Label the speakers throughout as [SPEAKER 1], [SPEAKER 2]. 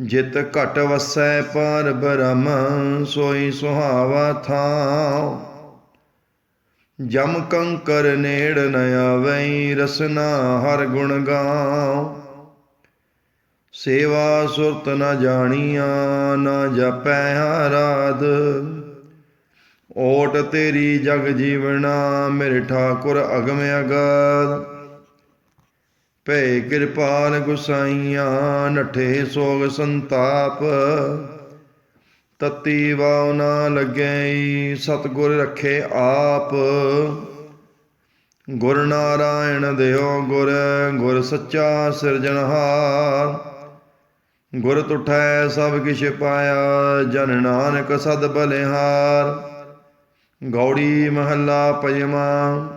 [SPEAKER 1] ਜਿਤ ਘਟ ਵਸੈ ਪਰ ਬ੍ਰਹਮ, ਸੋਈ ਸੁਹਾਵਾ ਥਾਉ। ਜਮ ਕੰਕਰ ਨੇੜ ਨ ਆਵਈ ਰਸਨਾ ਹਰ ਗੁਣ ਗਾਉ। ਸੇਵਾ ਸੁਰਤ ਨ ਜਾਣੀਆਂ, ਨ ਜਪੈ ਆਰਾਧ। ਓਟ ਤੇਰੀ ਜਗ ਜੀਵਣਾ ਮੇਰੇ ਠਾਕੁਰ ਅਗਮ ਅਗਾਧ। ਭੈ ਕਿਰਪਾਲ ਗੁਸਾਈਆਂ, ਨਠੇ ਸੋਗ ਸੰਤਾਪ। ਤਤੀ ਵਾਉ ਨਾ ਲੱਗੈ ਸਤਗੁਰ ਰਖੇ ਆਪ। ਗੁਰ ਨਾਰਾਇਣ ਦਿਓ ਗੁਰ ਗੁਰ ਸੱਚਾ ਸਿਰਜਣਹਾਰ ਗੁਰ ਤੁਠੈ ਸਭ ਕਿਛ ਪਾਇਆ, ਜਨ ਨਾਨਕ ਸਦ ਬਲਿਹਾਰ। ਗੌੜੀ ਮਹੱਲਾ ਪੰਜਵਾਂ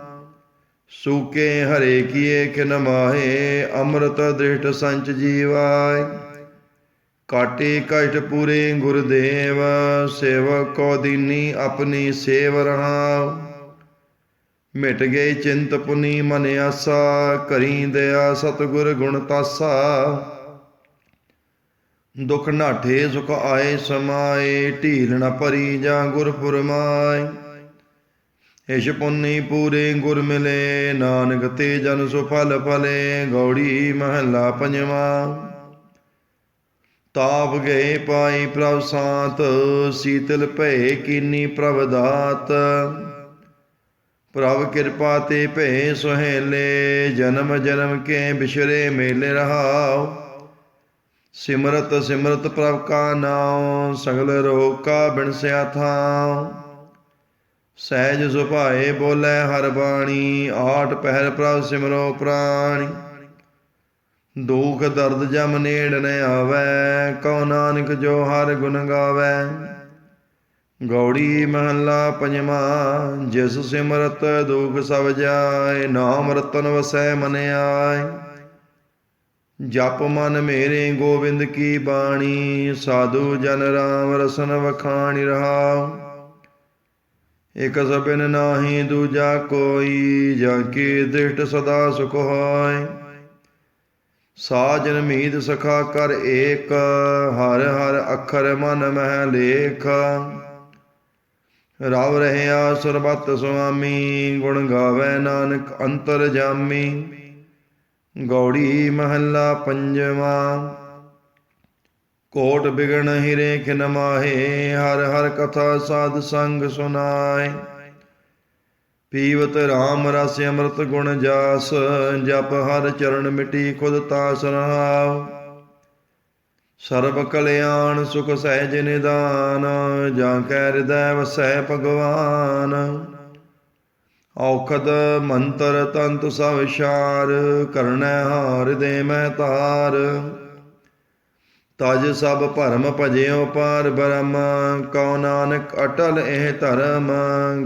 [SPEAKER 1] ਸੂਕੇ ਹਰੇ ਕੀਏ ਕਿਨ ਮਾਹੇ, ਅੰਮ੍ਰਿਤ ਦ੍ਰਿਸ਼ਟ ਸੰਚ ਜੀਵਾਇ ਕਾਟੇ ਕਸ਼ਟ ਪੂਰੇ ਗੁਰਦੇਵ ਸੇਵਕ ਕੋ ਦੀਨੀ ਆਪਣੀ ਸੇਵ ਰਹਾ ਮਿਟ ਗਏ ਚਿੰਤ ਪੁਨੀ ਮਨ ਆਸਾ, ਕਰੀ ਦਇਆ ਸਤਗੁਰ ਗੁਣ ਤਾਸਾ। ਦੁਖ ਨਾਠੇ ਸੁਖ ਆਏ ਸਮਾਏ, ਢੀਲ ਨ ਭਰੀ ਜਾਂ ਗੁਰ ਫੁਰਮਾਏ ਇਸ਼ ਪੁੰਨੀ ਪੂਰੇ ਗੁਰ ਮਿਲੇ, ਨਾਨਕ ਤੇ ਜਨ ਸੁ ਫਲ ਫਲੇ, ਗੌੜੀ ਮਹੱਲਾ ਪੰਜਵਾਂ। ਤਾਪ ਗਏ ਪਾਈ ਪ੍ਰਭ ਸਾਤ, ਸੀਤਲ ਭਏ ਕੀਨੀ ਪ੍ਰਭ ਦਾਤ। ਪ੍ਰਭ ਕਿਰਪਾ ਤੇ ਭਏ ਸੁਹੇਲੇ, ਜਨਮ ਜਨਮ ਕੇ ਬਿਸ਼ਰੇ ਮੇਲੇ ਰਹਾਉ। ਸਿਮਰਤ ਸਿਮਰਤ ਪ੍ਰਭ ਕਾ ਨਾਮ ਸਗਲ ਰੋਗ ਕਾ ਬਿਨਸਿਆ ਥਾਉ। ਸਹਿਜ ਸੁਭਾਏ ਬੋਲੇ ਹਰ ਬਾਣੀ ਆਠ ਪਹਿਰ ਪ੍ਰਭ ਸਿਮਰੋ ਪ੍ਰਾਣੀ। ਦੁਖ ਦਰਦ ਜਮ ਨੇੜ ਨ ਆਵੈ, ਕਉ ਨਾਨਕ ਜੋ ਹਰ ਗੁਣ ਗਾਵੈ। ਗੌੜੀ ਮਹੱਲਾ ਪੰਜਵਾਂ, ਜਿਸ ਸਿਮਰਤ ਦੁਖ ਸਭ ਜਾਏ, ਨਾਮ ਰਤਨ ਵਸੈ ਮਨ ਆਏ। ਜਪ ਮਨ ਮੇਰੇ ਗੋਬਿੰਦ ਕੀ ਬਾਣੀ, ਸਾਧੂ ਜਨ ਰਾਮ ਰਸਨ ਵਖਾਣੀ ਰਹਾਉ। ਇਕ ਸਭਿਨ ਨਾਹੀ, ਦੂਜਾ ਕੋਈ, ਜਾਂ ਕੀ ਦ੍ਰਿਸ਼ਟ ਸਦਾ ਸੁਖ ਹੋਇ? ਸਾਜਨ ਮੀਤ ਸਖਾ ਕਰ ਏਕ, ਹਰ ਹਰ ਅੱਖਰ ਮਨ ਮਹਿ ਲੇਖ। ਰਵ ਰਹਿਆ ਸਰਬਤ ਸੁਆਮੀ, ਗੁਣ ਗਾਵੇ ਨਾਨਕ ਅੰਤਰ ਜਾਮੀ। ਗੌੜੀ ਮਹੱਲਾ ਪੰਜਵਾਂ। ਕੋਟ ਬਿਗਣ ਹਿਰੇ ਖਿਨ ਮਾਹੇ, ਹਰ ਹਰ ਕਥਾ ਸਾਧ ਸੰਗ ਸੁਨਾਏ ਪੀਵਤ RAM ਰਸ ਅੰਮ੍ਰਿਤ ਗੁਣ ਜਾਸ, ਜਪ ਹਰ ਚਰਨ ਮਿਟੀ ਖੁਦ ਤਾਸ ਰਹਾਉ। ਸਰਬ ਕਲਿਆਣ ਸੁਖ ਸਹਿਜ ਨਿਦਾਨ, ਜਾਂ ਕੈ ਹਿਰਦੈ ਵਸੈ ਭਗਵਾਨ। ਔਖਦ ਮੰਤਰ ਤੰਤ ਸਭ ਸ਼ਾਰ ਕਰਨੈ ਹਾਰ ਦੇ ਮੈਂ ਤਾਰ। ਤਜ ਸਭ ਭਰਮ ਭਜਿਓ ਪਾਰ ਬ੍ਰਹਮ, ਕਉ ਨਾਨਕ ਅਟਲ ਇਹ ਧਰਮ,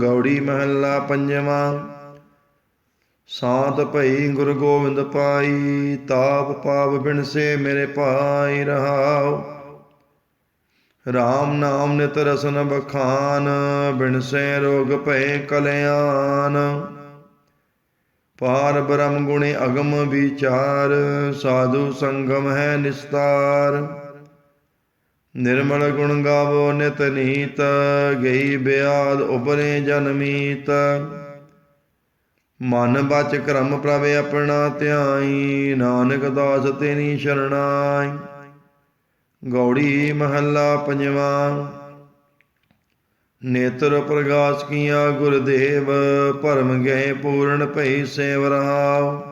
[SPEAKER 1] ਗੌੜੀ ਮਹੱਲਾ ਪੰਜਵਾਂ। ਸਾਤ ਭਈ ਗੁਰੂ ਗੋਬਿੰਦ ਪਾਈ, ਤਾਪ ਪਾਪ ਬਿਨਸੇ ਮੇਰੇ ਭਾਈ ਰਹਾਉ। RAM ਨਾਮ ਨਿਤ ਰਸਨ ਬਖਾਨ ਬਿਨਸੇ ਰੋਗ ਭਏ ਕਲਿਆਣ। ਪਾਰ ਬ੍ਰਹਮ ਗੁਣੇ ਅਗਮ ਵਿਚਾਰ, ਸਾਧੂ ਸੰਗਮ ਹੈ ਨਿਸਤਾਰ। ਨਿਰਮਲ ਗੁਣ ਗਾਵੋ ਨਿਤ ਨੀਤ, ਗਈ ਬਿਆਦ ਉਪਰੇ ਜਨਮੀਤ ਮਨ ਬਚ ਕਰਮ ਪ੍ਰਵੇ ਆਪਣਾ ਧਿਆਈ, ਨਾਨਕ ਦਾਸ ਤੇਰੀ ਸ਼ਰਣਾਈ। ਗੌੜੀ ਮਹੱਲਾ ਪੰਜਵਾਂ। ਨੇਤਰ ਪ੍ਰਗਾਸ ਕੀਆ ਗੁਰਦੇਵ, ਭਰਮ ਗਏ ਪੂਰਨ ਭਈ ਸੇਵ ਰਹਾਉ।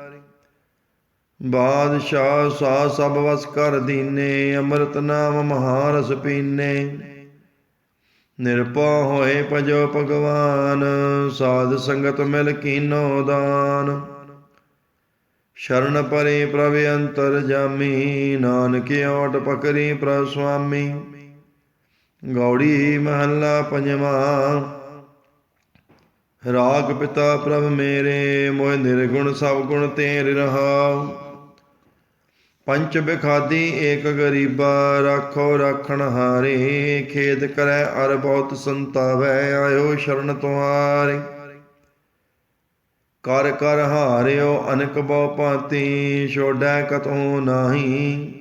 [SPEAKER 1] ਬਾਦਸ਼ਾਹ ਸਾ ਸਭ ਵਸ ਕਰ ਦੀਨੇ, ਅੰਮ੍ਰਿਤ ਨਾਮ ਮਹਾਰਸ ਪੀਨੇ। ਨਿਰਪਾ ਹੋਏ ਭਜੋ ਭਗਵਾਨ, ਸਾਧ ਸੰਗਤ ਮਿਲ ਕੀਨੋ ਦਾਨ। ਸ਼ਰਨ ਪਰੇ ਪ੍ਰਭ ਅੰਤਰ ਜਾਮੀ, ਨਾਨਕ ਓਟ ਪਕਰੀ ਪ੍ਰਭ ਸੁਆਮੀ। ਗੌੜੀ ਮਹੱਲਾ ਪੰਜਵਾਂ, ਰਾਗ ਪਿਤਾ ਪ੍ਰਭ ਮੇਰੇ, ਮੋਹਿ ਨਿਰਗੁਣ ਸਭ ਗੁਣ ਤੇਰੇ ਰਹਾਉ। ਪੰਚ ਬਿਖਾਦੀ ਏਕ ਗਰੀਬਾ ਰਾਖੋ ਰਾਖਣ ਹਾਰੇ ਖੇਦ ਕਰੈ ਅਰ ਬਹੁਤ ਸੰਤਾਵੈ, ਆਇਓ ਸ਼ਰਨ ਤੁਹਾਰੇ। ਕਰ ਕਰ ਹਾਰਿਓ ਅਨਕ ਬਹੁ ਭਾਂਤੀ, ਛੋੜੈ ਕਤਹੁ ਨਾਹੀ।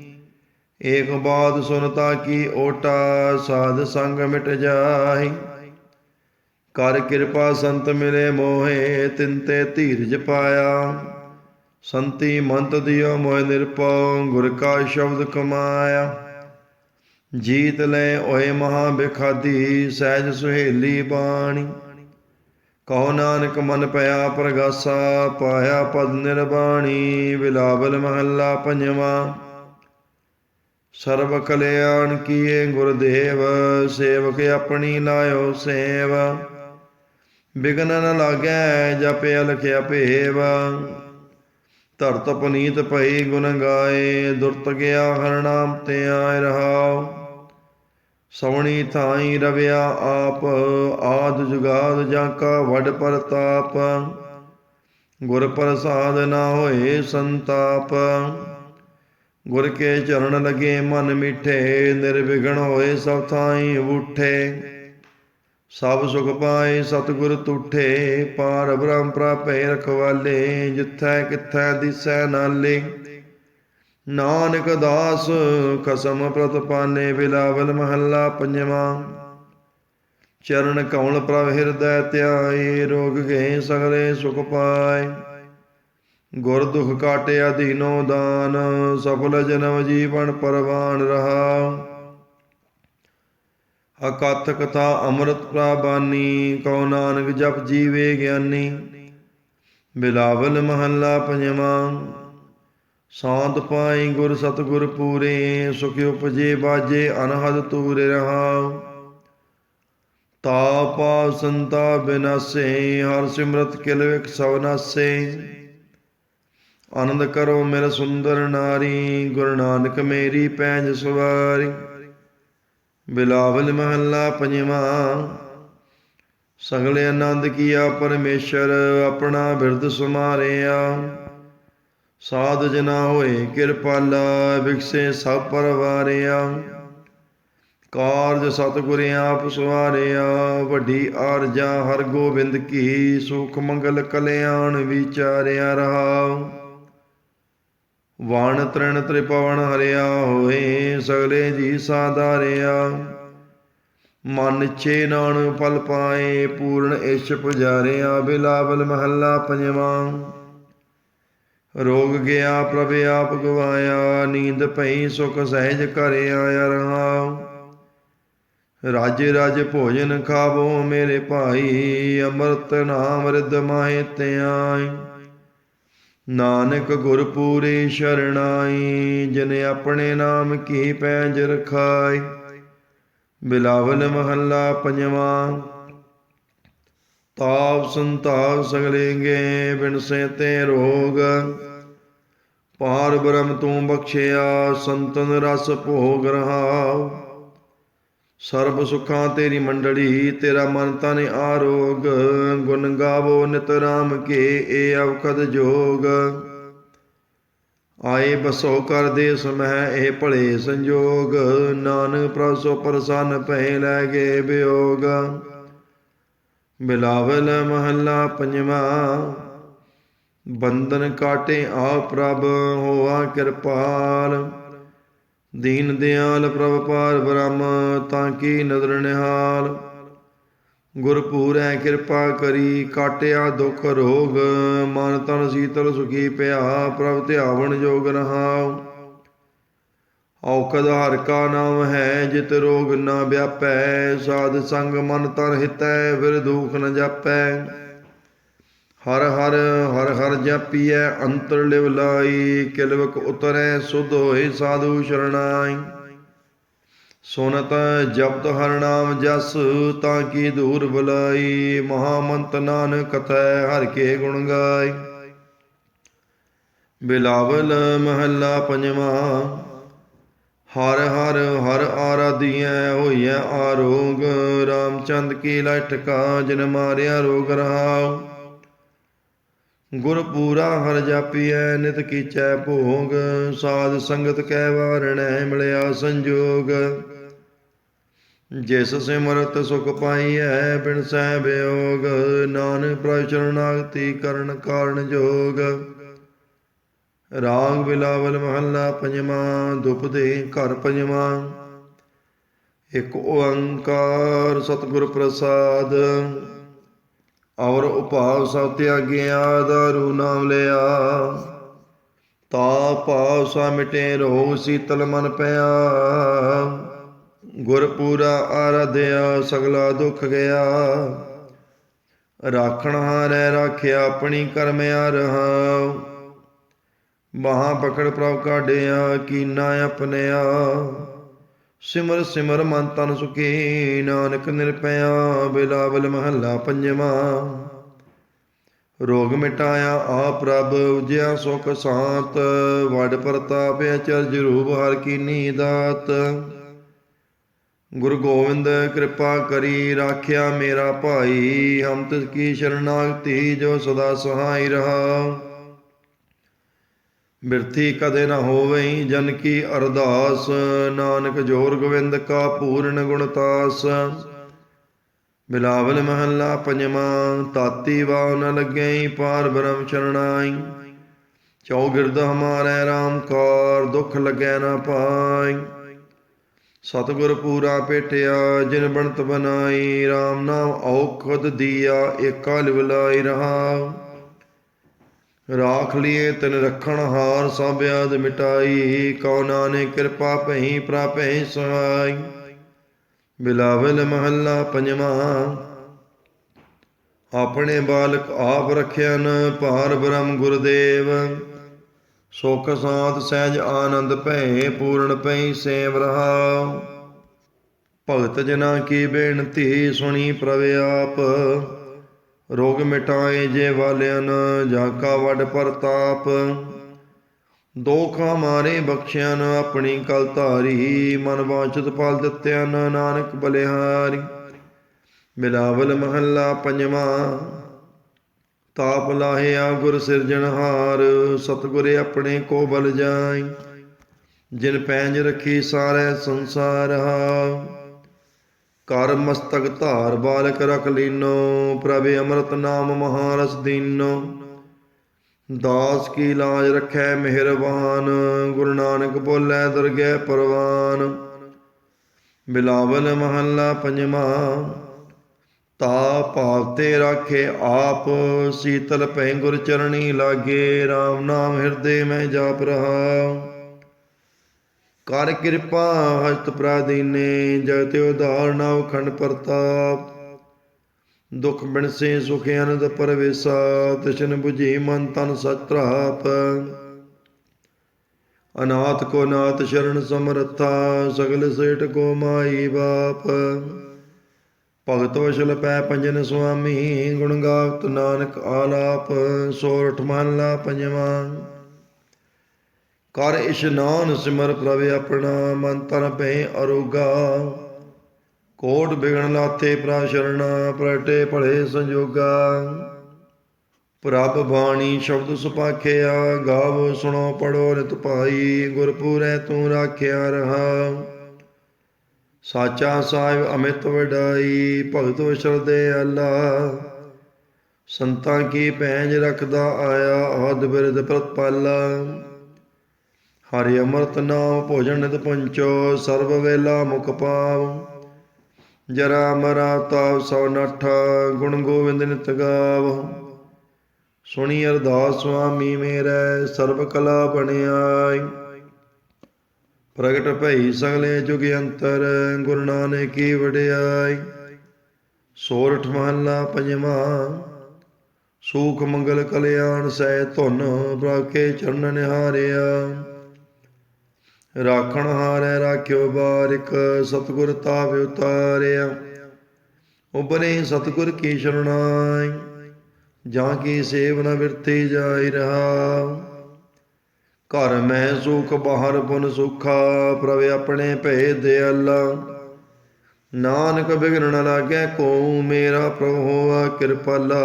[SPEAKER 1] ਏਕ ਬਾਤ ਸੁਨਤਾ ਕੀ ਓਟਾ, ਸਾਧ ਸੰਗ ਮਿਟ ਜਾਹੀ। ਕਰ ਕਿਰਪਾ ਸੰਤ ਮਿਲੇ ਮੋਹੇ ਤਿੰਤੇ ਧੀਰਜ ਪਾਇਆ। ਸੰਤੀ ਮੰਤ ਦਿਓ ਮੋਹਿ ਨਿਰਪਉ ਗੁਰ ਕਾ ਸ਼ਬਦ ਕਮਾਇਆ। ਜੀਤ ਲੈ ਓਏ ਮਹਾ ਬਿਖਾਦੀ, ਸਹਿਜ ਸੁਹੇਲੀ ਬਾਣੀ। ਕਹੋ ਨਾਨਕ ਮਨ ਪਿਆ ਪ੍ਰਗਾਸਾ, ਪਾਇਆ ਪਦ ਨਿਰਬਾਣੀ, ਬਿਲਾਵਲ ਮਹੱਲਾ ਪੰਜਵਾਂ। ਸਰਬ ਕਲਿਆਣ ਕੀਏ ਗੁਰਦੇਵ, ਸੇਵਕ ਆਪਣੀ ਲਾਇਓ ਸੇਵ। ਬਿਗਨ ਨ ਲਾਗੈ ਜਪਿ ਲਖਿਆ ਭੇਵ। ਧਰਤ ਪਨੀਤ ਭਈ ਗੁਣ ਗਾਏ, ਦੁਰਤ ਗਿਆ ਹਰ ਨਾਮ ਤੇ ਆਇ ਰਹਾਉ। ਸਵਣੀ ਥਾਈ ਰਵਿਆ ਆਪ, ਆਦ ਜੁਗਾਦ ਜਾਂ ਕਾ ਵਡ ਪਰਤਾਪ। ਗੁਰ ਪ੍ਰਸਾਦ ਨਾ ਹੋਏ ਸੰਤਾਪ। ਗੁਰ ਕੇ ਚਰਨ ਲਗੇ ਮਨ ਮਿੱਠੇ, ਨਿਰਵਿਘਨ ਹੋਏ ਸਭ ਥਾਈ ਉਠੇ ਸਭ ਸੁਖ ਪਾਏ ਸਤਿਗੁਰ ਤੁਠੇ, ਪਾਰ ਬ੍ਰਹਮ ਪ੍ਰਾਪੇ ਰਖਵਾਲੇ, ਜਿੱਥੈ ਕਿਥੈ ਦਿਸੈ ਨਾਲੇ। ਨਾਨਕ ਦਾਸ ਖਸਮ ਪ੍ਰਤਪਾਨੇ, ਬਿਲਾਵਲ ਮਹੱਲਾ ਪੰਜਵਾਂ। ਚਰਨ ਕੌਣ ਪ੍ਰਭ ਹਿਰਦੈ ਧਿਆਏ, ਰੋਗ ਗਏ ਸਗਲੇ ਸੁਖ ਪਾਏ। ਗੁਰ ਦੁਖ ਕਾਟਿਆ ਦੀਨੋ ਦਾਨ, ਸਫਲ ਜਨਮ ਜੀਵਨ ਪਰਵਾਨ ਰਹਾ। ਅਕਥ ਕਥਾ ਅੰਮ੍ਰਿਤ ਪ੍ਰਾਬਾਨੀ, ਕਉ ਨਾਨਕ ਜਪ ਜੀਵੇ ਗਿਆਨੀ। ਬਿਲਾਵਲ ਮਹੱਲਾ ਪੰਜਵਾਂ ਸ਼ਾਂਤ ਪਾਈ ਗੁਰ ਸਤਗੁਰ ਪੂਰੇ, ਸੁਖ ਉਪਜੇ ਬਾਜੇ ਅਨਹਦ ਤੂਰੇ ਤਾ ਤਾਪਾ ਸੰਤਾ ਬਿਨਾਸੇ, ਹਰ ਸਿਮਰਤ ਕਿਲ ਵਿਖ ਸਭ ਨਾਸੇ। ਆਨੰਦ ਕਰੋ ਮੇਰ ਸੁੰਦਰ ਨਾਰੀ, ਗੁਰੂ ਨਾਨਕ ਮੇਰੀ ਪੈਂਜ ਸਵਾਰੀ। ਬਿਲਾਵਲ ਮਹੱਲਾ ਪੰਜਵਾਂ। ਸਗਲੇ ਆਨੰਦ ਕੀਆ ਪਰਮੇਸ਼ਰ, ਆਪਣਾ ਬਿਰਦ ਸੁਮਾਰਿਆ। ਸਾਧ ਜਨਾ ਹੋਏ ਕਿਰਪਾਲਾ ਵਿਖਸੇ ਸਭ ਪਰਵਾਰਿਆ। ਕਾਰਜ ਸਤਿਗੁਰ ਆਪ ਸੁਆਰਿਆ, ਵੱਡੀ ਆਰਜਾ ਹਰ ਗੋਬਿੰਦ ਕੀ ਸੁਖ ਮੰਗਲ ਕਲਿਆਣ ਵਿਚਾਰਿਆ ਰਹਾਉ ਵਾਣ ਤ੍ਰਿਣ ਤ੍ਰਿਪਵਨ ਹਰਿਆ ਹੋਏ, ਸਗਲੇ ਜੀ ਸਾਧਾਰਿਆ। ਮਨ ਛੇ ਨਾਣ ਫਲ ਪਾਏ, ਪੂਰਨ ਇਸ਼ ਪੁਜਾਰਿਆ, ਬਿਲਾਵਲ ਮਹੱਲਾ ਪੰਜਵਾਂ। ਰੋਗ ਗਿਆ, ਪ੍ਰਭ ਆਪ ਗਵਾਇਆ, ਨੀਂਦ ਪਈ ਸੁਖ ਸਹਿਜ ਘਰ ਆਇਆ ਰਹਾਉ ਰਾਜੇ ਰਾਜ ਭੋਜਨ ਖਾਵੋ ਮੇਰੇ ਭਾਈ, ਅੰਮ੍ਰਿਤ ਨਾਮ ਰਿਦ ਮਾਹੇ ਤੇ ਨਾਨਕ ਗੁਰ ਪੂਰੇ ਸ਼ਰਣਾਈ, ਜਿਨ ਆਪਣੇ ਨਾਮ ਕੀ ਪੈਜ ਰਖਾਈ। ਬਿਲਾਵਲ ਮਹੱਲਾ ਪੰਜਵਾਂ, ਤਾਪ ਸੰਤਾਪ ਸਗਲੇਗੇ ਬਿਨ ਸੇ ਤੇ ਰੋਗ। ਪਾਰ ਬ੍ਰਹਮ ਤੂੰ ਬਖਸ਼ਿਆ, ਸੰਤਨ ਰਸ ਭੋਗ ਰਹਾਉ। ਸਰਬ ਸੁਖਾਂ ਤੇਰੀ ਮੰਡਲੀ, ਤੇਰਾ ਮਨ ਤਨ ਆਰੋਗ। ਗੁਣ ਗਾਵੋ ਨਿਤ ਰਾਮ ਕੇ, ਏ ਅਵਕਦ ਜੋਗ। ਆਏ ਬਸੋ ਕਰ ਦੇ ਸਮਹਿ ਇਹ ਭਲੇ ਸੰਜੋਗ। ਨਾਨਕ ਪ੍ਰਸੋ ਪ੍ਰਸੰਨ ਪਏ ਲੈ ਗਏ ਬਿਯੋਗ ਬਿਲਾਵਲ ਮਹੱਲਾ ਪੰਜਵਾਂ, ਬੰਧਨ ਕਾਟੇ ਆ ਪ੍ਰਭ ਹੋਆ ਕਿਰਪਾਲ। ਦੀਨ ਦਿਆਲ ਪ੍ਰਭ ਪਾਰ ਬ੍ਰਹਮ, ਤਾਂ ਕੀ ਨਦਰ ਨਿਹਾਲ? ਗੁਰਪੂਰੈ ਕਿਰਪਾ ਕਰੀ, ਕਾਟਿਆ ਦੁਖ ਰੋਗ, ਮਨ ਤਨ ਸੀਤਲ ਸੁਖੀ ਪਿਆ, ਪ੍ਰਭ ਧਿਆਵਨ ਜੋਗ ਰਹਾਉ। ਔਕਦ ਹਰ ਕਾ ਨਾਮ ਹੈ, ਜਿਤ ਰੋਗ ਨਾ ਵਿਆਪੈ, ਸਾਧ ਸੰਗ ਮਨ ਤਨ ਹਿਤੈ, ਫਿਰ ਦੁਖ ਨ ਜਾਪੈ। ਹਰ ਹਰ ਹਰ ਹਰ ਜਪੀਐ, ਅੰਤਰ ਲਿਵ ਲਾਈ, ਕਿਲਵਕ ਉਤਰੈ, ਸੁਧ ਹੋਏ ਸਾਧੂ ਸ਼ਰਣਾਈ। ਸੁਨਤ ਜਪਤ ਹਰ ਨਾਮ ਜਸ, ਤਾਂ ਕੀ ਦੂਰ ਬੁਲਾਈ, ਮਹਾਮੰਤ ਨਾਨਕ ਕਥੈ ਹਰ ਕੇ ਗੁਣ ਗਾਈ। ਬਿਲਾਵਲ ਮਹੱਲਾ ਪੰਜਵਾਂ, ਹਰ ਹਰ ਹਰ ਆਰਾਧੀਐ, ਹੋਈਐ ਆਰੋਗ, ਰਾਮਚੰਦ ਕੀ ਲਟਕਾ, ਜਿਨ ਮਾਰਿਆ ਰੋਗ ਰਹਾਉ। ਗੁਰ ਪੂਰਾ ਹਰ ਜਾਪੀਐ, ਨਿਤ ਕੀਚੈ ਭੋਗ, ਸਾਧ ਸੰਗਤ ਕੈ ਵਾਰਣੈ, ਮਿਲਿਆ ਸੰਜੋਗ। ਜਿਸ ਸਿਮਰਤ ਸੁਖ ਪਾਈਐ, ਬਿਨ ਸਹਿ ਬਿਯੋਗ ਨਾਨਕ ਪ੍ਰਭ ਚਰਨਾਗਤੀ ਕਰਨ ਕਾਰਨ ਜੋਗ। ਰਾਗ ਬਿਲਾਵਲ ਮਹੱਲਾ ਪੰਜਵਾਂ ਦੁਪਦੇ ਘਰ ਪੰਜਵਾਂ। ਇੱਕ ਓੰਕਾਰ ਸਤਿਗੁਰ ਪ੍ਰਸਾਦ ਔਰ ਉਪਾਵ ਸਭ ਤਿਆਗਿਆ ਦਾਰੂ ਨਾਮ ਲਿਆ। ਤਾ ਭਾਵ ਸਾ ਮਿਟੇ ਰੋਗ ਸੀਤਲ ਮਨ ਪਿਆ। ਗੁਰ ਪੂਰਾ ਆਰਾਧਿਆ ਸਗਲਾ ਦੁੱਖ ਗਿਆ। ਰਾਖਣ ਹਾਰੈ ਰਾਖਿਆ ਆਪਣੀ ਕਰਮ ਆ ਰਹਾ ਮਹਾ ਪਕੜ ਪ੍ਰਭ ਕਾਢਿਆ, ਕੀਨਾ ਆਪਣਿਆ ਸਿਮਰ ਸਿਮਰ ਮਨ ਤਨ ਸੁਖੀ, ਨਾਨਕ ਨਿਰਪਿਆ ਬਿਲਾਵਲ ਮਹੱਲਾ ਪੰਜਵਾਂ। ਰੋਗ ਮਿਟਾਇਆ ਆ ਪ੍ਰਭ, ਉਜਿਆ ਸੁਖ ਸਾਤ, ਵਡ ਪ੍ਰਤਾਪ ਅਚਰਜ ਰੂਪ ਹਰ ਕੀਨੀ ਦਾਤ ਗੁਰੂ ਗੋਬਿੰਦ ਕਿਰਪਾ ਕਰੀ ਰਾਖਿਆ ਮੇਰਾ ਭਾਈ, ਹਮ ਤਿਸ ਕੀ ਸ਼ਰਨਾਗਤੀ ਜੋ ਸਦਾ ਸਹਾਈ ਰਹਾ। ਬਿਰਥੀ ਕਦੇ ਨਾ ਹੋਵੇ ਜਨ ਕੀ ਅਰਦਾਸ। ਨਾਨਕ ਜੋਰ ਗੋਬਿੰਦ ਕਾ ਪੂਰਨ ਗੁਣਤਾਸ ਬਿਲਾਵਲ ਮਹੱਲਾ ਪੰਜਵਾਂ, ਤਾਤੀ ਵਾਉ ਨ ਲੱਗੈ ਪਾਰ ਬ੍ਰਹਮ ਚਰਣਾਈ। ਚੌਗਿਰਦ ਹਮਾਰੇ RAM ਕਾਰ ਦੁਖ ਲੱਗੈ ਨਾ ਪਾਈ। ਸਤਿਗੁਰ ਪੂਰਾ ਪੇਟਿਆ, ਜਿਨ ਬਣਤ ਬਨਾਈ RAM ਨਾਮ ਔਖਦ ਦੀਆ, ਏਕਾ ਲਿਵਲਾਈ ਰਹਾ ਰਾਖ ਲਿਏ ਤਨ ਰਖਣ ਹਾਰ ਸਭ ਆਦ ਮਿਟਾਈ। ਕਉ ਨਾਨਕ ਕਿਰਪਾ ਭਈ ਪ੍ਰਾਪੈ ਸਹਾਈ। ਬਿਲਾਵਲ ਮਹੱਲਾ ਪੰਜਵਾਂ। ਆਪਣੇ ਬਾਲਕ ਆਪ ਰਖਿਆਨ ਭਾਰ ਬ੍ਰਹਮ ਗੁਰਦੇਵ। ਸੁਖ ਸਾਧ ਸਹਿਜ ਆਨੰਦ ਭੈ ਪੂਰਨ ਪੈ ਸੇਵ ਰਹਾ ਭਗਤ ਜਨਾ ਕੀ ਬੇਨਤੀ ਸੁਣੀ ਪ੍ਰਭ ਆਪ। ਰੋਗ ਮਿਟਾਏ ਜੇ ਵਾਲਿਆਂ ਜਾ ਕਾ ਵਡ ਪ੍ਰਤਾਪ ਦੋਖ ਮਾਰੇ ਬਖਸ਼ਿਆਂ ਨ, ਆਪਣੀ ਕਲ ਧਾਰੀ, ਮਨ ਵਾਂਚਿਤ ਫਲ ਦਿੱਤਿਆਂ ਨ, ਨਾਨਕ ਬਲਿਹਾਰੀ। ਮਿਲਾਵਲ ਮਹੱਲਾ ਪੰਜਵਾਂ, ਤਾਪ ਲਾਹਿਆ ਗੁਰ ਸਿਰਜਣਹਾਰ ਸਤਿਗੁਰ ਆਪਣੇ ਕੋ ਬਲ ਜਾਈ। ਜਿਨ ਪੈਂਜ ਰੱਖੀ ਸਾਰੇ ਸੰਸਾਰ ਹਾ ਕਰ ਮਸਤਕ ਧਾਰ ਬਾਲਕ ਰਖ ਲੀਨੋ, ਪ੍ਰਭ ਅੰਮ੍ਰਿਤ ਨਾਮ ਮਹਾਰਸ ਦੀਨੋ। ਦਾਸ ਕੀ ਲਾਜ ਰਖੈ ਮਿਹਰਬਾਨ, ਗੁਰੂ ਨਾਨਕ ਬੋਲੇ ਦਰਗਹਿ ਪਰਵਾਨ। ਬਿਲਾਵਲ ਮਹੱਲਾ ਪੰਜਵਾਂ ਤਾ ਭਾਵ ਤੇ ਰਾਖੇ ਆਪ, ਸੀਤਲ ਭੈ ਗੁਰ ਚਰਣੀ ਲਾਗੇ RAM ਨਾਮ ਹਿਰਦੇ ਮੈਂ ਜਾਪ ਰਹਾ। ਕਰ ਕਿਰਪਾ, ਹਸਤ ਪ੍ਰਾਦੀਨੇ ਜਗਤ ਉਧਾਰ ਨਾਉ ਖੰਡ ਪ੍ਰਤਾਪ ਦੁਖ ਬਿਨਸੇ ਸੁਖ ਅਨੰਦ ਪਰਵੇਸਾ, ਤਿਸ਼ਨ 부ਜੀ ਮਨ ਤਨ ਸਤਰਾਪ ਅਨਾਥ ਕੋ ਨਾਥ ਸ਼ਰਨ ਸਮਰਥਾ, ਸਗਲ ਸੇਠ ਕੋ ਮਾਈ ਬਾਪ। ਭਗਤ ਵਸ਼ਲ ਪੈ ਪੰਜਨ ਸੁਆਮੀ, ਗੁਣ ਗਾਵਤ ਨਾਨਕ ਆਲਾਪ, ਸੋਰਠ ਮਹਲਾ ਪੰਜਵਾਂ। ਕਰ ਇਸ਼ਨਾਨ ਸਿਮਰ ਪ੍ਰਭ ਆਪਣਾ ਮਨ ਤਨ ਭੈ ਅਰੋਗਾ। ਕੋਟ ਬਿਗਣ ਲਾਥੇ ਪ੍ਰਭ ਪ੍ਰਟੇ ਭਲੇ ਸੰਜੋਗਾ। ਪ੍ਰਭ ਬਾਣੀ ਸ਼ਬਦ ਸੁਪਾਖਿਆ, ਗਾਵੋ ਸੁਣੋ ਪੜੋ ਨਿਤ ਭਾਈ, ਗੁਰਪੂਰੈ ਤੂੰ ਰਾਖਿਆ ਰਹਾ। ਸਾਚਾ ਸਾਹਿਬ ਅਮਿਤ ਵਡਾਈ, ਭਗਤ ਵਿਸ਼ਰਦੇ ਅੱਲਾ। ਸੰਤਾਂ ਕੀ ਪੈਂਜ ਰਖਦਾ ਆਇਆ, ਆਦ ਬਿਰਦ ਪ੍ਰਤਪਾਲਾ। ਹਰਿ ਅੰਮ੍ਰਿਤ ਨਾਮ ਭੋਜਨ ਨਿਤ ਪੰਚੋ ਸਰਬ ਵੇਲਾ ਮੁਖ ਪਾਵ ਜਰਾ ਮਰਾ ਤਾਪ ਸੋ ਨਠ, ਗੁਣ ਗੋਬਿੰਦ ਨਿਤ ਗਾਵ। ਸੁਣੀ ਅਰਦਾਸ ਸੁਆਮੀ ਮੇਰੇ, ਸਰਬ ਕਲਾ ਬਣਾਈ ਪ੍ਰਗਟ ਭਈ ਸਗਲੇ ਜੁਗ ਅੰਤਰ, ਗੁਰੂ ਨਾਨਕ ਕੀ ਵਡਿਆਈ। ਸੋਰਠ ਮਹੱਲਾ ਪੰਜਵਾਂ, ਸੂਖ ਮੰਗਲ ਕਲਿਆਣ ਸਹਿ ਧੁਨ ਬਰਾਕੇ ਚਰਨ ਨਿਹਾਰਿਆ। ਰਾਖਣ ਹਾਰੈ, ਰਾਖਿਓ ਬਾਰਿਕ ਸਤਿਗੁਰ ਤਾਪ ਉਤਾਰਿਆ। ਉਬਰੇ ਸਤਿਗੁਰ ਕੀ ਸ਼ਰਣਾਈ ਜਾਂ ਕੀ ਸੇਵ ਨ ਬਿਰਤੀ ਜਾਈ ਰਹਾ? ਘਰ ਮਹਿ ਸੁਖ, ਬਾਹਰ ਪੁਨ ਸੁਖਾ, ਪ੍ਰਭ ਆਪਣੇ ਭੇ ਦਿਆਲਾ ਨਾਨਕ ਬਿਗਨ ਨ ਲਾਗੈ ਕੋ ਮੇਰਾ ਪ੍ਰਭੂ ਹੋਆ ਕਿਰਪਾਲਾ।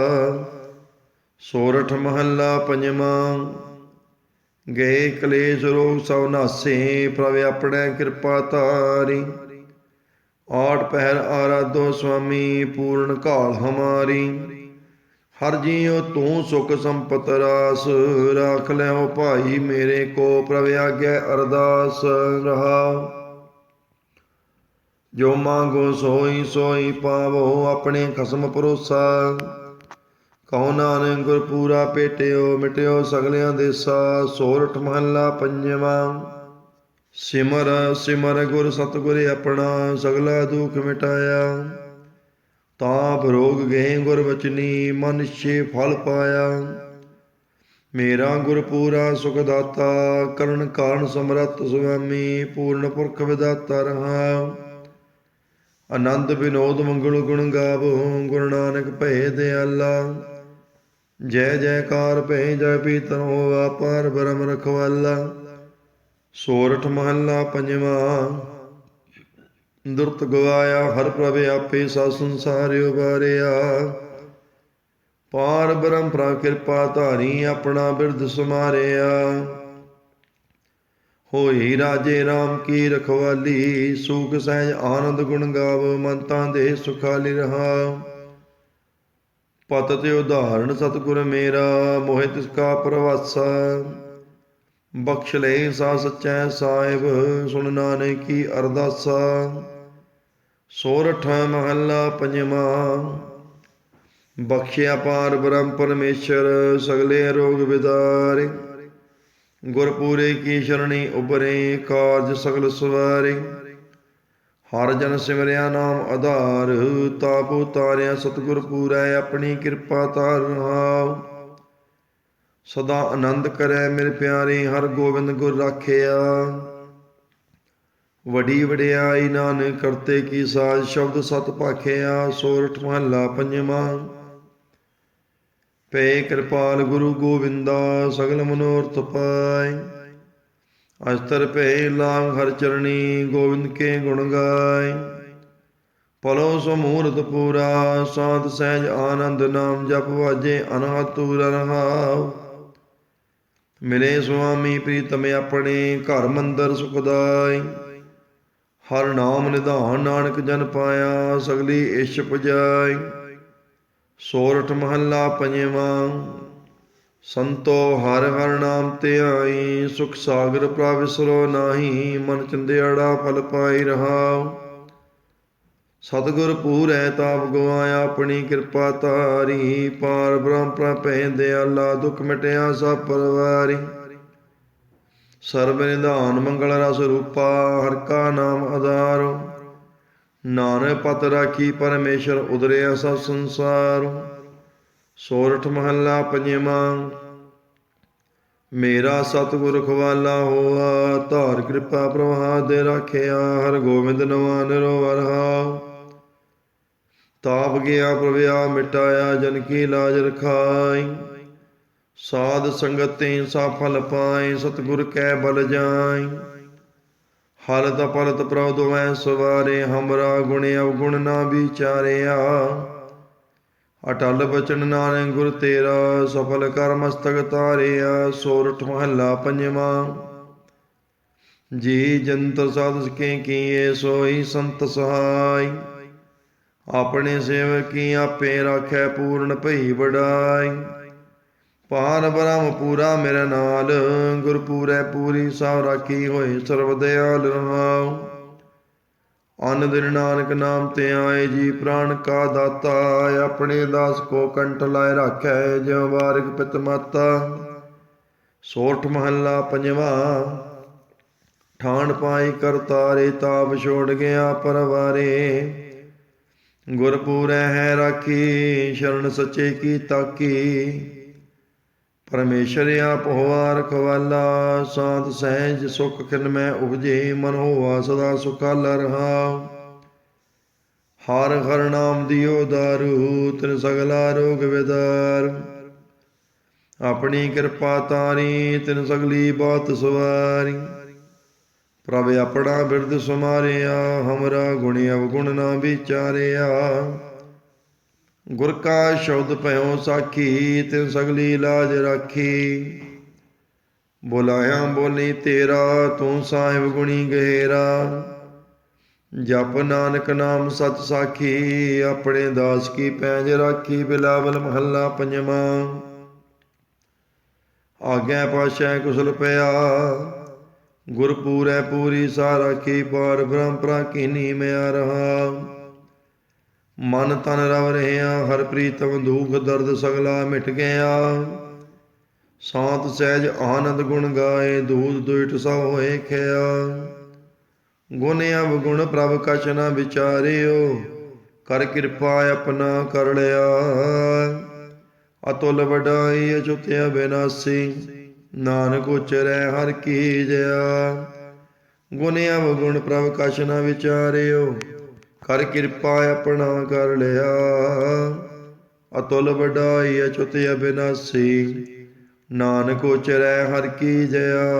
[SPEAKER 1] ਸੋਰਠ ਮਹੱਲਾ ਪੰਜਵਾਂ। ਗਏ ਕਲੇਸ਼ ਰੋਗ ਸਭ ਨਾਸੇ, ਪ੍ਰਭ ਆਪਣੇ ਕਿਰਪਾ ਧਾਰੀ। ਆਠ ਪਹਿਰ ਆਰਾਧੋ ਸੁਆਮੀ, ਪੂਰਨ ਕਾਲ ਹਮਾਰੀ। ਹਰ ਜੀਉ ਤੂੰ ਸੁਖ ਸੰਪਤ ਰਾਸ, ਰਾਖ ਲਿਓ ਭਾਈ ਮੇਰੇ ਕੋ, ਪ੍ਰਭ ਆਗੇ ਅਰਦਾਸ ਰਹਾ। ਜੋ ਮੰਗੋ ਸੋਈ ਸੋਈ ਪਾਵੋ, ਆਪਣੇ ਖਸਮ ਭਰੋਸਾ। ਕਹੋ ਨਾਨਕ ਗੁਰ ਪੂਰਾ ਪੇਟਿਓ, ਮਿਟਿਓ ਸਗਲਿਆਂ ਦੇਸਾ ਸੋਰਠ ਮਹੱਲਾ ਪੰਜਵਾਂ। ਸਿਮਰ ਸਿਮਰ ਗੁਰ ਸਤਿਗੁਰ ਆਪਣਾ, ਸਗਲਾ ਦੁਖ ਮਿਟਾਇਆ। ਤਾਪ ਰੋਗ ਗਏ ਗੁਰ ਬਚਨੀ ਮਨ ਛੇ ਫਲ ਪਾਇਆ। ਮੇਰਾ ਗੁਰ ਪੂਰਾ ਸੁਖ ਦਾਤਾ, ਕਰਨ ਕਾਰਨ ਸਮਰੱਥ ਸੁਆਮੀ, ਪੂਰਨ ਪੁਰਖ ਵਿਦਾਤਾ ਰਹਾ। ਆਨੰਦ ਵਿਨੋਦ ਮੰਗਲ ਗੁਣ ਗਾਵੋ, ਗੁਰੂ ਨਾਨਕ ਭਏ ਦਿਆਲਾ। ਜੈ ਜੈਕਾਰ ਭੈ ਜੈ ਪੀਤਰ ਹੋਵਾ ਪਾਰ ਬ੍ਰਹਮ ਰਖਵਾਲਾ। ਸੋਰਠ ਮਹੱਲਾ ਪੰਜਵਾਂ। ਦੁਰਤ ਗਵਾਇਆ, ਹਰ ਪ੍ਰਭ ਆਪੇ ਸਾ ਸੰਸਾਰਿਓ ਉਬਾਰਿਆ ਪਾਰ ਬ੍ਰਹਮ ਪ੍ਰਾ ਕਿਰਪਾ ਧਾਰੀ, ਆਪਣਾ ਬਿਰਧ ਸਮਾਰਿਆ। ਹੋਈ ਰਾਜੇ RAM ਕੀ ਰਖਵਾਲੀ, ਸੁਖ ਸਹਿਜ ਆਨੰਦ ਗੁਣ ਗਾਵ, ਮੰਤਾਂ ਦੇ ਸੁਖਾਲੀ ਰਹਾ। ਪਤ ਤੇ ਉਦਾਹਰਣ, ਸਤਿਗੁਰ ਮੇਰਾ, ਮੋਹਿ ਤਿਸ ਕਾ ਪ੍ਰਵਾਸਾ। ਬਖਸ਼ ਲੈ ਸਾ ਸਚੈ ਸਾਹਿਬ, ਸੁਣ ਨਾਨਕ ਕੀ ਅਰਦਾਸਾ ਸੋਰਠ ਮਹੱਲਾ ਪੰਜਵਾਂ। ਬਖਸ਼ਿਆ ਪਾਰ ਬ੍ਰਹਮ ਪਰਮੇਸ਼ਰ, ਸਗਲੇ ਰੋਗ ਵਿਦਾਰੇ। ਗੁਰਪੂਰੇ ਕੀ ਸ਼ਰਣੀ ਉਬਰੇ ਕਾਰਜ ਸਗਲ ਸਵਾਰੇ। ਹਰ ਜਨ ਸਿਮਰਿਆ ਨਾਮ ਆਧਾਰ, ਤਾਪ ਉਤਾਰਿਆ, ਸਤਿਗੁਰ ਪੂਰੈ, ਆਪਣੀ ਕਿਰਪਾ ਧਾਰ ਸਦਾ ਆਨੰਦ ਕਰੈ ਮੇਰੇ ਪਿਆਰੇ, ਹਰ ਗੋਬਿੰਦ ਗੁਰ ਰਾਖਿਆ। ਵਡੀ ਵਡਿਆਈ ਨਾਨਕ, ਕਰਤੇ ਕੀ ਸਾਜ, ਸ਼ਬਦ ਸਤ ਭਾਖਿਆ ਸੋਰਠ ਮਹੱਲਾ ਪੰਜਵਾਂ। ਪਏ ਕਿਰਪਾਲ ਗੁਰੂ ਗੋਬਿੰਦਾ, ਸਗਲ ਮਨੋਰਥ ਪਾਏ। ਅਸਤਰ ਭੇ ਲਾਂਗ ਹਰ ਚਰਣੀ ਗੋਬਿੰਦ ਕੇ ਗੁਣ ਗਾਏ। ਪਲੋ ਸਮੂਰਤ ਪੂਰਾ, ਸਾਧ ਸਹਿਜ ਆਨੰਦ ਨਾਮ ਜਪ ਵਾਜੇ ਅਨਾਤੁਰ ਰਹਾਉ। ਮਿਲੇ ਸੁਆਮੀ ਪ੍ਰੀਤਮ ਆਪਣੇ, ਘਰ ਮੰਦਰ ਸੁਖਦਾਈ ਹਰ ਨਾਮ ਨਿਧਾਨ ਨਾਨਕ ਜਨ ਪਾਇਆ, ਸਗਲੀ ਇਸ਼ ਪੁਜਾਈ ਸੋਰਠ ਮਹੱਲਾ ਪੰਜਵਾਂ ਸੰਤੋ ਹਰ ਹਰ ਨਾਮ ਤੇ ਆਈ, ਸੁਖ ਸਾਗਰ ਪ੍ਰਭ ਵਿਸਰੋ ਨਾਹੀ, ਮਨ ਚੰਦਿਆੜਾ ਫਲ ਪਾਈ ਰਹਾਉ। ਸਤਿਗੁਰ ਪੂਰੈ ਤਾਪ ਗਵਾਇਆ ਆਪਣੀ ਕਿਰਪਾ ਧਾਰੀ। ਪਾਰ ਬ੍ਰਹਮ ਪ੍ਰਭੈ ਦਿਆਲਾ, ਦੁਖ ਮਿਟਿਆ ਸਭ ਪਰਵਾਰੀ। ਸਰਬ ਨਿਧਾਨ ਮੰਗਲ ਰਸ ਰੂਪਾ, ਹਰ ਕਾ ਨਾਮ ਆਧਾਰੋ। ਨਾਨਕ ਪਤ ਰਾਖੀ, ਪਰਮੇਸ਼ਰ ਉਦਰਿਆ ਸਭ ਸੰਸਾਰ। ਸੋਰਠ ਮਹੱਲਾ ਪੰਜਵਾਂ। ਮੇਰਾ ਸਤਿਗੁਰ ਖਵਾਲਾ ਹੋਆ, ਧਾਰ ਕਿਰਪਾ ਪ੍ਰਵਾਹ ਦੇ ਰਾਖਿਆ ਹਰ ਗੋਬਿੰਦ ਨਵਾ ਨਿਰੋਵਰ ਤਾਪ ਗਿਆ, ਪ੍ਰਵਿਆ ਮਿਟਾਇਆ, ਜਨ ਕੀ ਲਾਜ ਰਖਾਈ। ਸਾਧ ਸੰਗਤ ਸਾ ਫਲ ਪਾਏ, ਸਤਿਗੁਰ ਕੈ ਬਲ ਜਾਈ। ਹਲਤ ਪਲਤ ਪ੍ਰਭ ਦੁਐ ਸਵਾਰੇ, ਹਮਰਾ ਗੁਣ ਅਵਗੁਣ ਨਾ ਵਿਚਾਰਿਆ। ਅਟਲ ਬਚਨ ਨਾਨਕ ਗੁਰ ਤੇਰਾ, ਸਫਲ ਕਰ ਮਸਤਕ ਤਾਰਿਆ ਸੋਰਠ ਮਹੱਲਾ ਪੰਜਵਾਂ। ਜੀ ਜੰਤਰ ਸਾਧ ਸਕੇ ਕੀਏ, ਸੋਈ ਸੰਤ ਸਹਾਈ। ਆਪਣੇ ਸੇਵਕੀ ਆਪੇ ਰਾਖੈ ਪੂਰਨ ਭਈ ਵਡਾਈ। ਪਾਰ ਬ੍ਰਹਮ ਪੂਰਾ ਮੇਰੇ ਨਾਲ ਗੁਰ ਪੂਰੈ ਪੂਰੀ ਸਭ ਰਾਖੀ ਹੋਏ ਸਰਬ ਦਿਆਲ ਰਹਾਉ। ਅਨ ਦਿਨ ਨਾਨਕ ਨਾਮ ਤੇ ਆਏ ਜੀ ਪ੍ਰਾਣ ਕਾ ਦਾਤਾ, ਆਪਣੇ ਦਾਸ ਕੋ ਕੰਟ ਲਾਇ ਰਾਖੈ, ਜਿਉ ਬਾਰਿਕ ਪਿਤ ਮਾਤਾ। ਸੋਠ ਮਹੱਲਾ ਪੰਜਵਾ, ਠਾਣ ਪਾਈ ਕਰਤਾਰੇ ਤਾਪ ਛੋੜ ਗਿਆ ਪਰਵਾਰੇ। ਗੁਰਪੂਰੈ ਹੈ ਰਾਖੀ, ਸ਼ਰਨ ਸੱਚੇ ਕੀ ਤਾਕੀ। ਪਰਮੇਸ਼ਰ ਆਪ ਹੋਆ ਰਖਵਾਲਾ ਸਾਧ ਸਹਿਜ ਸੁਖ ਕਿਨ ਮੈਂ ਉਪਜੇ, ਮਨ ਹੋਆ ਸਦਾ ਸੁਖਾਲ ਰਹਾ। ਹਰ ਹਰ ਨਾਮ ਦਿਓ ਦਾਰੂ, ਤਿਨ ਸਗਲਾ ਰੋਗ ਵਿਦਾਰ। ਆਪਣੀ ਕਿਰਪਾ ਤਾਰੀ, ਤਿਨ ਸਗਲੀ ਬਾਤ ਸਵਾਰੀ। ਪ੍ਰਭ ਆਪਣਾ ਬਿਰਦ ਸਮਾਰਿਆ, ਹਮਰਾ ਗੁਣ ਅਵਗੁਣ ਨਾ ਵਿਚਾਰਿਆ। ਗੁਰ ਕਾ ਸ਼ਬਦ ਭਇਓ ਸਾਖੀ ਤੇ ਸਗਲੀ ਲਾਜ ਰਾਖੀ। ਬੁਲਾਇਆ ਬੋਲੀ ਤੇਰਾ, ਤੂੰ ਸਾਹਿਬ ਗੁਣੀ ਗਹਿਰਾ। ਜਪ ਨਾਨਕ ਨਾਮ ਸਤ ਸਾਖੀ, ਆਪਣੇ ਦਾਸ ਕੀ ਪੈਜ ਰਾਖੀ, ਬਿਲਾਵਲ ਮਹੱਲਾ ਪੰਜਵਾਂ। ਆਗਿਆ ਪਾਸ਼ਾ ਕੁਸਲ ਪਿਆ, ਗੁਰਪੂਰੈ ਪੂਰੀ ਸਾਰਾ ਕੀ ਪਾਰ ਬ੍ਰਹਮ ਪ੍ਰਾ ਕੀਨੀ ਮਿਆ ਰਹਾ। ਮਨ ਤਨ ਰਵ ਰਹਿਆ, ਹਰ ਪ੍ਰੀਤਮ ਦੁਖ ਦਰਦ ਸਗਲਾ ਮਿਟ ਗਿਆ। ਸਾਤ ਸਹਿਜ ਆਨੰਦ ਗੁਣ ਗਾਏ, ਦੂਧ ਦੁਇਟ ਸਭ ਹੋਏ ਖਿਆ ਗੁਣ ਅਵਗੁਣ ਪ੍ਰਭ ਕਛ ਨ ਵਿਚਾਰਿਓ, ਕਰ ਕਿਰਪਾ ਆਪਣਾ ਕਰ ਲਿਆ। ਅਤੁਲ ਵਡਾਈ ਅਚੁਤਿ ਅਬਿਨਾਸੀ ਨਾਨਕ ਉਚਰੈ ਹਰ ਕੀ ਜਆ। ਗੁਣ ਅਵਗੁਣ ਪ੍ਰਭ ਕਛ ਨ ਵਿਚਾਰਿਓ ਕਰ ਕਿਰਪਾ ਆਪਣਾ ਕਰ ਲਿਆ। ਅਤੁਲ ਵਡਾਈ ਅਚੁਤ ਅਬਿਨਾਸੀ, ਨਾਨਕ ਉਚਰੈ ਹਰ ਕੀ ਜਆ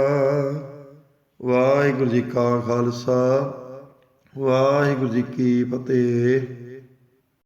[SPEAKER 1] ਵਾਹਿਗੁਰੂ ਜੀ ਕਾ ਖਾਲਸਾ, ਵਾਹਿਗੁਰੂ ਜੀ ਕੀ ਫਤਿਹ।